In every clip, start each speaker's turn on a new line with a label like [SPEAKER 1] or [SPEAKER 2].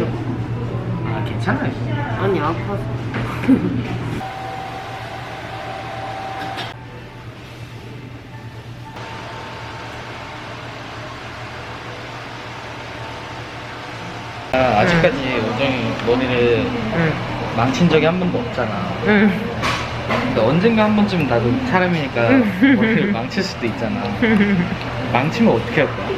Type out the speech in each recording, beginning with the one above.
[SPEAKER 1] 아파요.
[SPEAKER 2] 아 괜찮아요.
[SPEAKER 1] 아니 아파서.
[SPEAKER 2] 아, 아직까지 우정이 머리를
[SPEAKER 1] 응.
[SPEAKER 2] 망친 적이 한 번도 없잖아.
[SPEAKER 1] 응.
[SPEAKER 2] 근데 언젠가 한 번쯤 나도 사람이니까 머리를 망칠 수도 있잖아. 망치면 어떻게 할 거야?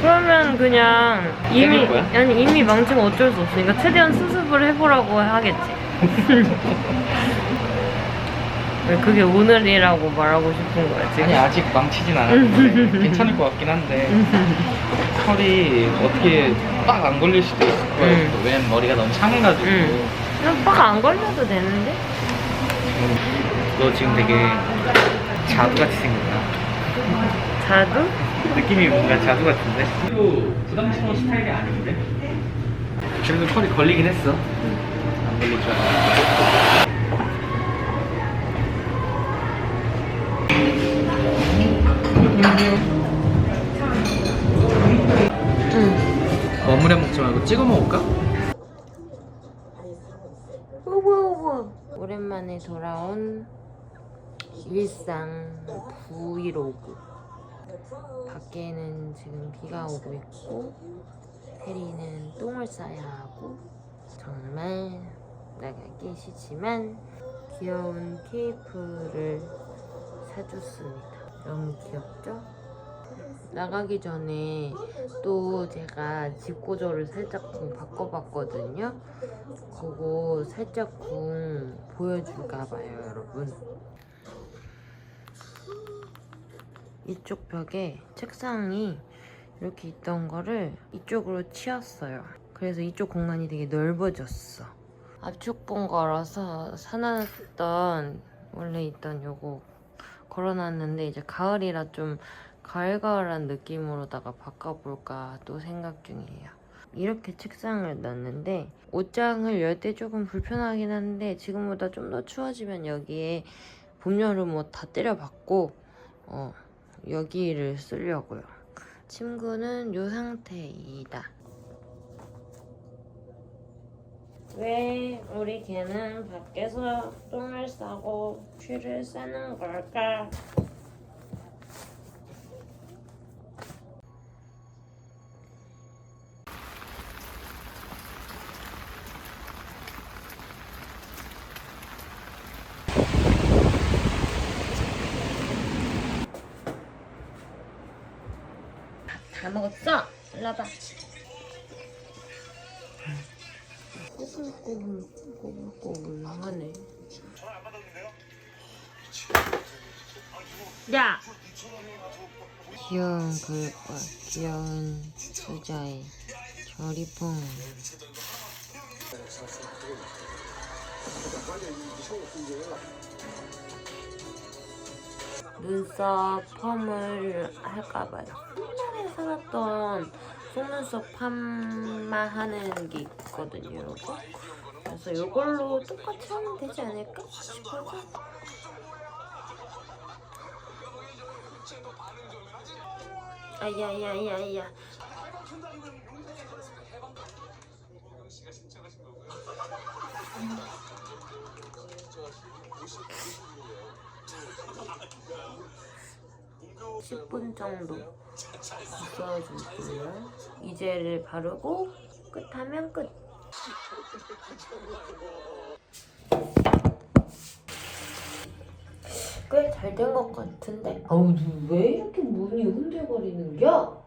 [SPEAKER 1] 그러면 그냥 이미
[SPEAKER 2] 거야?
[SPEAKER 1] 아니 이미 망치면 어쩔 수 없으니까 최대한 수습을 해보라고 하겠지. 왜 그게 오늘이라고 말하고 싶은 거야 지금?
[SPEAKER 2] 아니 아직 망치진 않았는데 괜찮을 것 같긴 한데 털이 어떻게 빡 안 걸릴 수도 있을 거야.
[SPEAKER 1] 음.
[SPEAKER 2] 왜냐면 머리가 너무 상해가지고.
[SPEAKER 1] 응. 그냥 빡안 걸려도 되는데?
[SPEAKER 2] 너 지금 되게 자두같이 생겼다.
[SPEAKER 1] 자두?
[SPEAKER 2] 느낌이 뭔가 자두 같은데? 별로 부담스러운 스타일이 아닌데? 그래도 털이 걸리긴 했어. 안 걸릴 줄.
[SPEAKER 1] 응.
[SPEAKER 2] 버무려 먹지 말고 찍어 먹을까?
[SPEAKER 1] 오랜만에 돌아온 일상 브이로그 밖에는 지금 비가 오고 있고 해리는 똥을 싸야 하고 정말 나가기 싫지만 귀여운 케이프를 사줬습니다 너무 귀엽죠? 나가기 전에 또 제가 집 고조를 살짝 좀 바꿔봤거든요. 그거 살짝 쿵 보여줄까봐요, 여러분. 이쪽 벽에 책상이 이렇게 있던 거를 이쪽으로 치웠어요. 그래서 이쪽 공간이 되게 넓어졌어. 압축봉 걸어서 사놨던 원래 있던 요거 걸어놨는데 이제 가을이라 좀 가을가을한 느낌으로다가 바꿔볼까 또 생각 중이에요. 이렇게 책상을 놨는데 옷장을 열 때 조금 불편하긴 한데 지금보다 좀 더 추워지면 여기에 봄, 여름 옷다 때려박고 어, 여기를 쓰려고요. 침구는 이 상태이다. 왜 우리 개는 밖에서 똥을 싸고 쉬를 싸는 걸까? 먹었어? 일로 와봐. 꼬불꼬불 꼬불꼬불 하네. 야! 귀여운 그릇과 귀여운 수자의 조리봉. 눈썹 펌을 할까봐요. 살았던 속눈썹 펌만 하는 게 있거든요. 그래서 이걸로 똑같이 하면 되지 않을까 싶어서. 아야야야야. 십분 정도 있어주고요. 이젤을 바르고 끝하면 끝. 꽤 잘 된 것 같은데? 아우, 왜 이렇게 문이 흔들거리는 겨?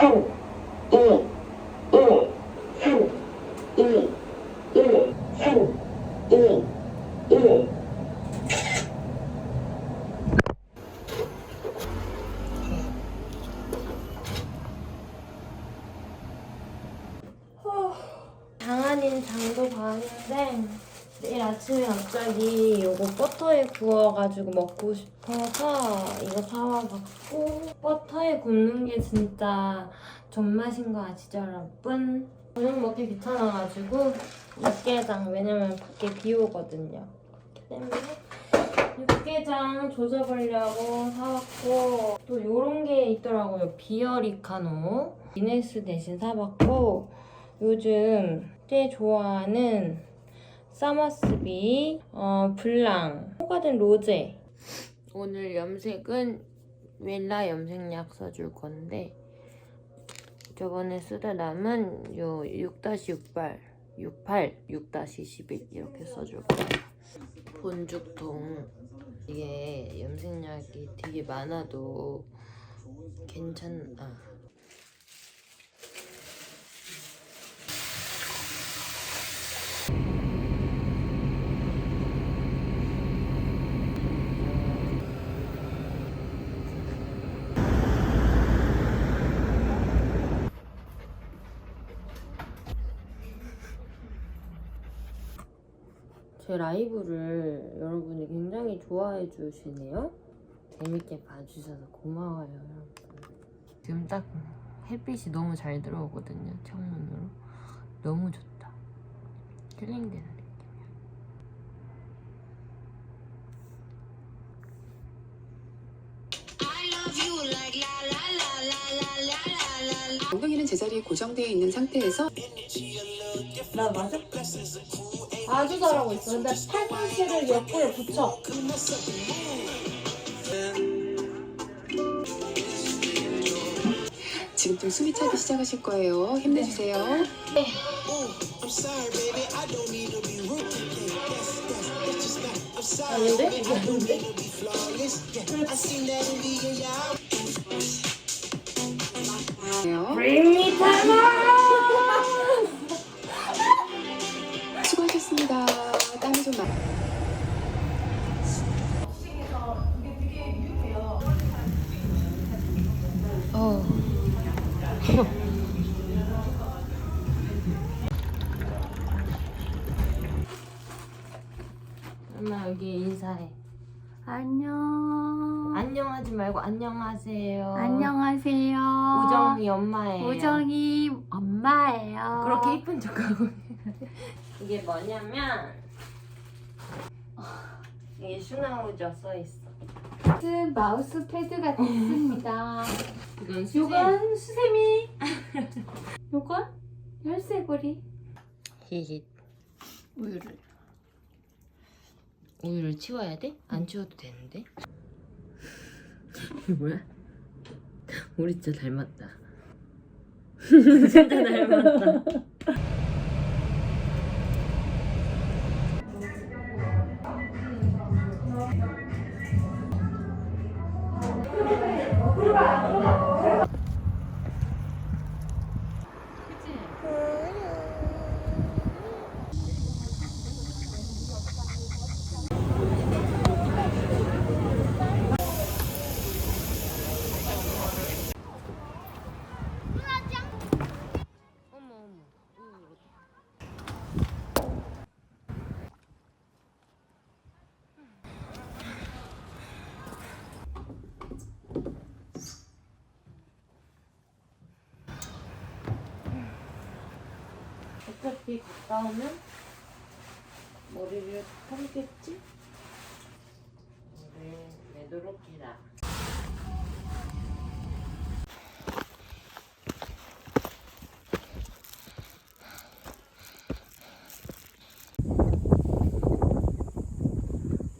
[SPEAKER 1] ten, eight, 버터에 구워가지고 먹고 싶어서 이거 사와봤고 버터에 굽는 게 진짜 존맛인 거 아시죠 여러분? 저녁 먹기 귀찮아가지고 육개장 왜냐면 밖에 비 오거든요. 그렇기 때문에 육개장 조져보려고 사왔고 또 요런 게 있더라고요. 비어리카노. 기네스 대신 사봤고 요즘 꽤 좋아하는 사마스비 어, 블랑 호가든 로제. 오늘 염색은 웰라 염색약 써줄 건데 저번에 쓰다 남은 요 6-68 68, 6-11 이렇게 써줄 거예요 본죽통. 이게 염색약이 되게 많아도 괜찮 아 제 라이브를 여러분이 굉장히 좋아해 주시네요. 재밌게 봐주셔서 고마워요, 여러분. 지금 딱 햇빛이 너무 잘 들어오거든요, 창문으로. 너무 좋다. 힐링되는 느낌이야.
[SPEAKER 3] 엉덩이는 제자리에 고정되어 있는 상태에서
[SPEAKER 4] 나 맞아? 아주 잘하고 있어. 근데 팔꿈치를 옆구리에 붙여.
[SPEAKER 3] 지금부터 숨이 차기 시작하실 거예요. 힘내주세요.
[SPEAKER 4] 아닌데? 이게 뭔데?
[SPEAKER 3] 네요.
[SPEAKER 4] Bring me down!
[SPEAKER 3] 수고하셨습니다. 땀이 좀 나.
[SPEAKER 1] 어. 엄마 여기 인사해.
[SPEAKER 5] 안녕.
[SPEAKER 1] 안녕하지 말고 안녕하세요.
[SPEAKER 5] 안녕하세요.
[SPEAKER 1] 우정이 엄마예요.
[SPEAKER 5] 우정이 엄마예요.
[SPEAKER 1] 그렇게 이쁜 척하고 이게 뭐냐면 이게 슈나우저 써 있어.
[SPEAKER 5] 무슨 마우스 패드가 됐습니다.
[SPEAKER 1] 이건 수제.
[SPEAKER 5] 요건 수세미. 요건 열쇠고리.
[SPEAKER 1] 히히. 우유를 우유를 치워야 돼? 안 치워도 되는데? 이게 뭐야? 우리 진짜 닮았다. 진짜 닮았다. 어머 어차피 갔다 오면 머리를 감겠지? 물을 내도록 해라.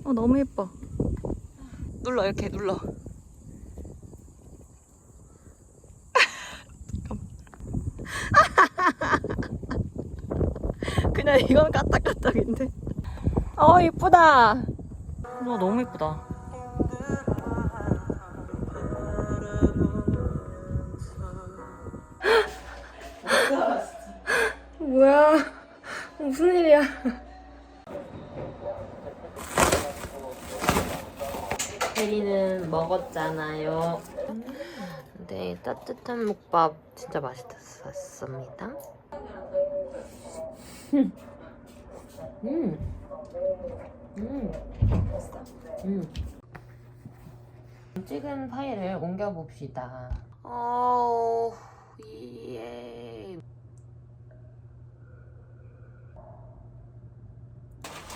[SPEAKER 5] 어 너무 예뻐.
[SPEAKER 6] 눌러 이렇게 눌러 그냥 이건 까딱까딱인데 어 이쁘다 와 너무 이쁘다
[SPEAKER 1] 뭐야? 무슨 일이야? 혜리는 먹었잖아요. 네, 따뜻한 묵밥 진짜 맛있었습니다. 음. 음. 음. 찍은 파일을 옮겨 봅시다. 어, 예.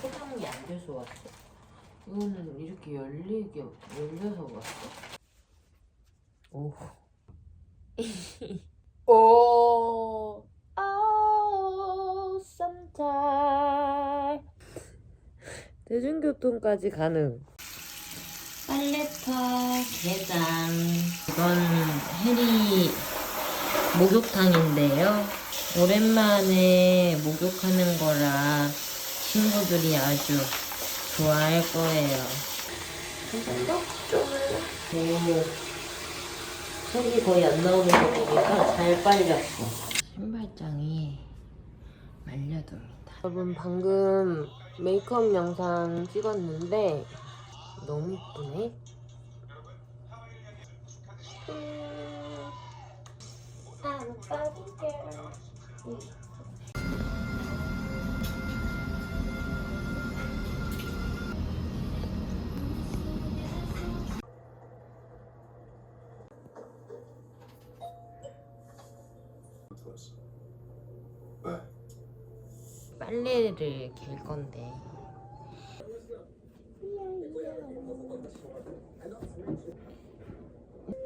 [SPEAKER 1] 포장이 안 돼서 왔어. 이거는 이렇게 열리게 열려서 왔어. 오. 오. 아, sometime. 대중교통까지 가능. 빨래터 게장. 이건 해리 목욕탕인데요. 오랜만에 목욕하는 거라 친구들이 아주 좋아할 거예요. 너무 색이 거의 안 나오는 거 보니까 잘 빨렸어. 신발장이 말려둡니다. 여러분 방금 메이크업 영상 찍었는데 너무 이쁘네. 음, I'm a Barbie girl. 빨래를 길 건데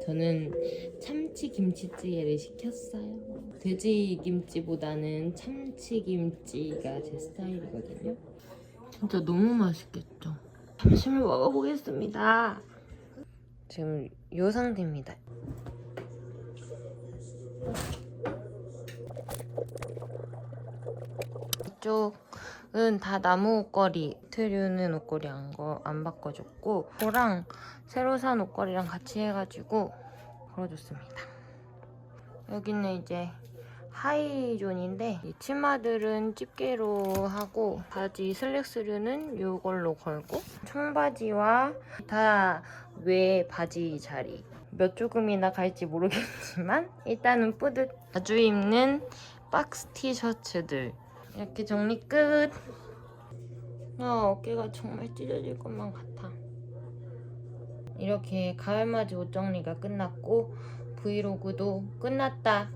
[SPEAKER 1] 저는 참치 김치찌개를 시켰어요. 돼지 김치보다는 참치 김치가 제 스타일이거든요. 진짜 너무 맛있겠죠. 점심을 먹어보겠습니다. 지금 요 상태입니다. 이쪽은 다 나무 옷걸이. 트류는 옷걸이 안, 거, 안 바꿔줬고, 그거랑 새로 산 옷걸이랑 같이 해가지고 걸어줬습니다. 여기는 이제 하이존인데 이 치마들은 집게로 하고 바지 슬랙스류는 이걸로 걸고 청바지와 다 외 바지 자리 몇 조금이나 갈지 모르겠지만 일단은 뿌듯 자주 입는 박스 티셔츠들 이렇게 정리 끝. 아, 어깨가 정말 찢어질 것만 같아. 이렇게 가을맞이 옷 정리가 끝났고 브이로그도 끝났다